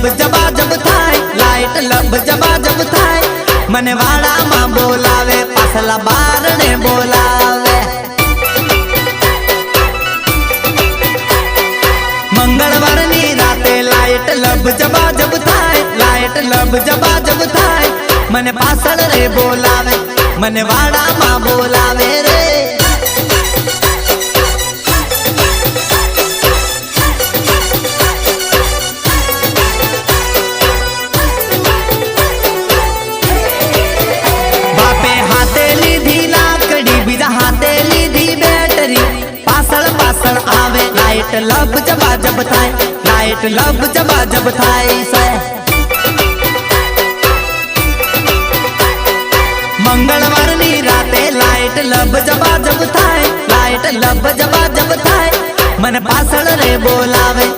લબ જબા જબ થાય મને વાડામાં બોલાવે પાછલા બારણે બોલાવે મંગળવારની રાતે લાઈટ લબ જબા જબ થાય લાઈટ લબ જબા જબ થાય મને પાછળ રે બોલાવે મને વાડામાં બોલાવે રે शरण आवे। नाइट लव जब जब थाए। नाइट लव जब जब थाए से मंगलवार नी राते लाइट लव जब जब थाए। लाइट लव जब जब थाए। मन पासल रे बोलावे।